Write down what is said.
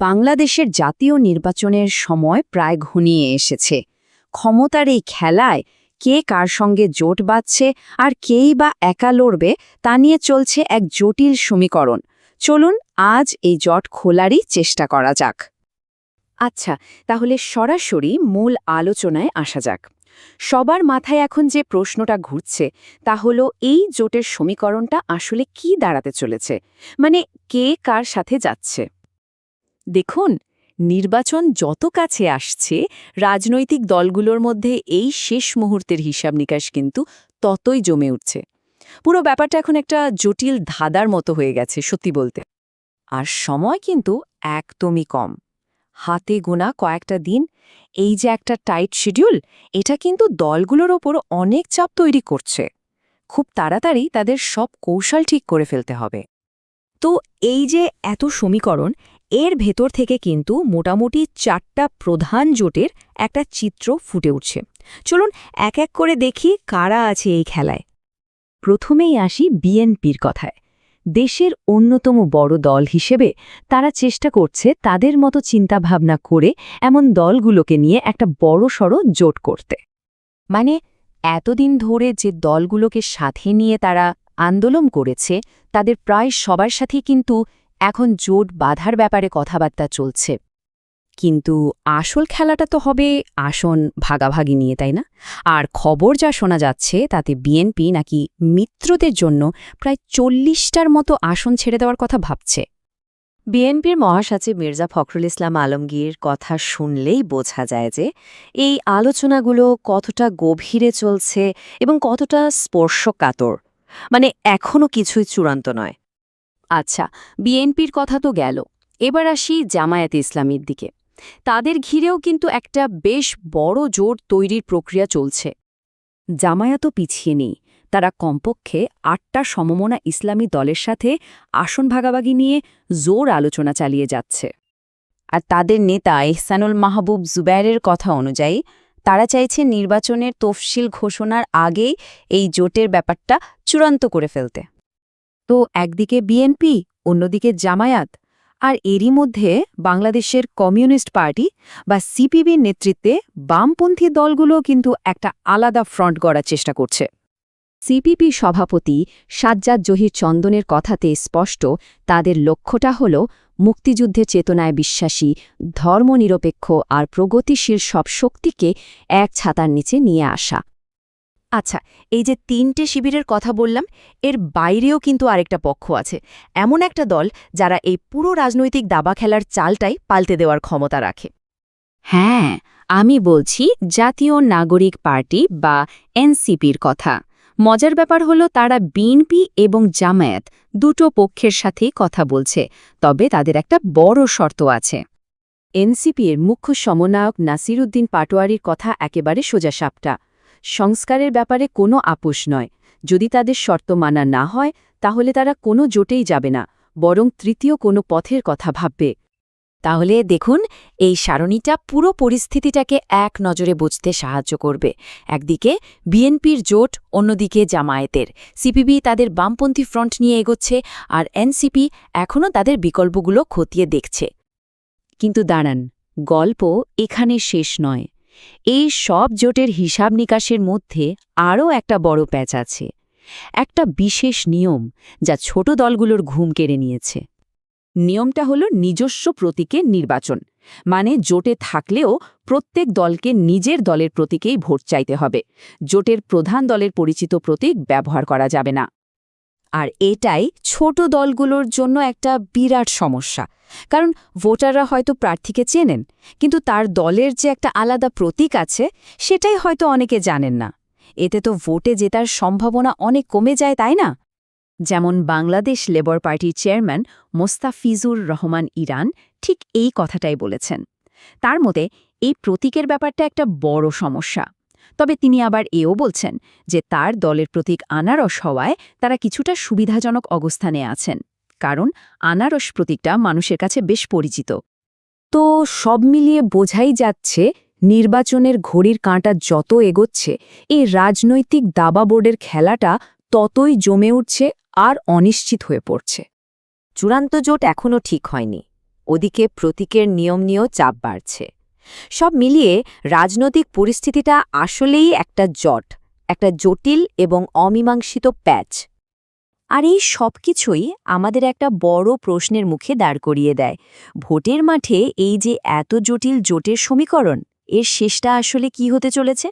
বাংলাদেশের জাতীয় নির্বাচনের সময় প্রায় ঘনিয়ে এসেছে। ক্ষমতার এই খেলায় কে কার সঙ্গে জোট বাঁধছে আর কেই বা একা লড়বে তা নিয়ে চলছে এক জটিল সমীকরণ। চলুন আজ এই জট খোলারই চেষ্টা করা যাক। আচ্ছা তাহলে সরাসরি মূল আলোচনায় আসা যাক। সবার মাথায় এখন যে প্রশ্নটা ঘুরছে, তা হলো এই জোটের সমীকরণটা আসলে কি দাঁড়াতে চলেছে? মানে কে কার সাথে যাচ্ছে? দেখুন, নির্বাচন যত কাছে আসছে, রাজনৈতিক দলগুলোর মধ্যে এই শেষ মুহূর্তের হিসাব নিকাশ কিন্তু ততই জমে উঠছে। পুরো ব্যাপারটা এখন একটা জটিল ধাঁধার মতো হয়ে গেছে, সত্যি বলতে। আর সময় কিন্তু একদমই কম। হাতে গোনা কয়েকটা দিন, এই যে একটা টাইট শিডিউল, এটা কিন্তু দলগুলোর ওপর অনেক চাপ তৈরি করছে। খুব তাড়াতাড়ি তাদের সব কৌশল ঠিক করে ফেলতে হবে। তো এই যে এত সমীকরণ এর ভেতর থেকে কিন্তু মোটামুটি চারটা প্রধান জোটের একটা চিত্র ফুটে উঠছে। চলুন এক এক করে দেখি কারা আছে এই খেলায়। প্রথমেই আসি বিএনপির কথায়। দেশের অন্যতম বড় দল হিসেবে তারা চেষ্টা করছে তাদের মতো চিন্তাভাবনা করে এমন দলগুলোকে নিয়ে একটা বড় সড়ো জোট করতে। মানে এতদিন ধরে যে দলগুলোকে সাথে নিয়ে তারা আন্দোলন করেছে, তাদের প্রায় সবার সাথে কিন্তু এখন জোট বাধার ব্যাপারে কথাবার্তা চলছে। কিন্তু আসল খেলাটা তো হবে আসন ভাগাভাগি নিয়ে, তাই না? আর খবর যা শোনা যাচ্ছে, তাতে বিএনপি নাকি মিত্রদের জন্য প্রায় চল্লিশটার মতো আসন ছেড়ে দেওয়ার কথা ভাবছে। বিএনপির মহাসচিব মির্জা ফখরুল ইসলাম আলমগীর কথা শুনলেই বোঝা যায় যে এই আলোচনাগুলো কতটা গভীরে চলছে এবং কতটা স্পর্শকাতর। মানে এখনও কিছুই চূড়ান্ত নয়। আচ্ছা বিএনপির কথা তো গেল। এবার আসি জামায়াতে ইসলামীর দিকে। তাদের ঘিরেও কিন্তু একটা বেশ বড় জোট তৈরির প্রক্রিয়া চলছে। জামায়াতও পিছিয়ে নেই। তারা কমপক্ষে আটটা সমমনা ইসলামী দলের সাথে আসন ভাগাভাগি নিয়ে জোর আলোচনা চালিয়ে যাচ্ছে। আর তাদের নেতা এহসানুল মাহবুব জুবাইরের কথা অনুযায়ী, তারা চাইছে নির্বাচনের তফসিল ঘোষণার আগেই এই জোটের ব্যাপারটা চূড়ান্ত করে ফেলতে। তো একদিকে বিএনপি, অন্যদিকে জামায়াত। আর এরই মধ্যে বাংলাদেশের কমিউনিস্ট পার্টি বা সিপিবির নেতৃত্বে বামপন্থী দলগুলো কিন্তু একটা আলাদা ফ্রন্ট গড়ার চেষ্টা করছে। সিপিপি সভাপতি সাজ্জাদ জহির চন্দনের কথাতে স্পষ্ট তাদের লক্ষ্যটা হল মুক্তিযুদ্ধে চেতনায় বিশ্বাসী, ধর্মনিরপেক্ষ আর প্রগতিশীল সব শক্তিকে এক ছাতার নিচে নিয়ে আসা। আচ্ছা এই যে তিনটে শিবিরের কথা বললাম এর বাইরেও কিন্তু আরেকটা পক্ষ আছে। এমন একটা দল যারা এই পুরো রাজনৈতিক দাবা খেলার চালটাই পাল্টে দেওয়ার ক্ষমতা রাখে। হ্যাঁ আমি বলছি জাতীয় নাগরিক পার্টি বা এনসিপির কথা। মজার ব্যাপার হলো তারা বিএনপি এবং জামায়াত দুটো পক্ষের সাথেই কথা বলছে তবে তাদের একটা বড় শর্ত আছে। এনসিপির মুখ্য সমন্বয়ক নাসিরুদ্দিন পাটোয়ারির কথা একেবারে সোজাসাপটা সংস্কারের ব্যাপারে কোনো আপোষ নয়। যদি তাদের শর্ত মানা না হয়, তাহলে তারা কোনো জোটেই যাবে না, বরং তৃতীয় কোনো পথের কথা ভাববে। তাহলে দেখুন, এই সারণীটা পুরো পরিস্থিতিটাকে এক নজরে বুঝতে সাহায্য করবে। একদিকে বিএনপির জোট, অন্যদিকে জামায়াতের। সিপিবি তাদের বামপন্থী ফ্রন্ট নিয়ে এগোচ্ছে, আর এনসিপি এখনও তাদের বিকল্পগুলো খতিয়ে দেখছে। কিন্তু দাঁড়ান, গল্প এখানে শেষ নয়। এই সব জোটের হিসাব নিকাশের মধ্যে আরও একটা বড় প্যাচ আছে। একটা বিশেষ নিয়ম যা ছোট দলগুলোর ঘুম কেড়ে নিয়েছে। নিয়মটা হল নিজস্ব প্রতীকের নির্বাচন মানে জোটে থাকলেও প্রত্যেক দলকে নিজের দলের প্রতীকেই ভোট চাইতে হবে। জোটের প্রধান দলের পরিচিত প্রতীক ব্যবহার করা যাবে না। আর এটাই ছোট দলগুলোর জন্য একটা বিরাট সমস্যা। কারণ ভোটাররা হয়তো প্রার্থীকে চেনেন, কিন্তু তার দলের যে একটা আলাদা প্রতীক আছে, সেটাই হয়তো অনেকে জানেন না। এতে তো ভোটে জেতার সম্ভাবনা অনেক কমে যায়, তাই না? যেমন বাংলাদেশ লেবার পার্টির চেয়ারম্যান মোস্তাফিজুর রহমান ইরান ঠিক এই কথাটাই বলেছেন। তার মতে, এই প্রতীকের ব্যাপারটা একটা বড় সমস্যা। তবে তিনি আবার এও বলছেন যে তার দলের প্রতীক আনারস হওয়ায় তারা কিছুটা সুবিধাজনক অবস্থানে আছেন, কারণ আনারস প্রতীকটা মানুষের কাছে বেশ পরিচিত। তো সব মিলিয়ে বোঝাই যাচ্ছে নির্বাচনের ঘড়ির কাঁটা যত এগোচ্ছে, এই রাজনৈতিক দাবা বোর্ডের খেলাটা ততই জমে উঠছে আর অনিশ্চিত হয়ে পড়ছে। চূড়ান্ত জোট এখনও ঠিক হয়নি। ওদিকে প্রতীকের নিয়ম নিয়েও চাপ বাড়ছে। সব মিলিয়ে রাজনৈতিক পরিস্থিতিটা আসলেই একটা জট, একটা জটিল এবং অমীমাংসিত প্যাচ। আর এই সব কিছুই আমাদের একটা বড় প্রশ্নের মুখে দাঁড় করিয়ে দেয়। ভোটের মাঠে এই যে এত জটিল জোটের সমীকরণ, এর শেষটা আসলে কি হতে চলেছে?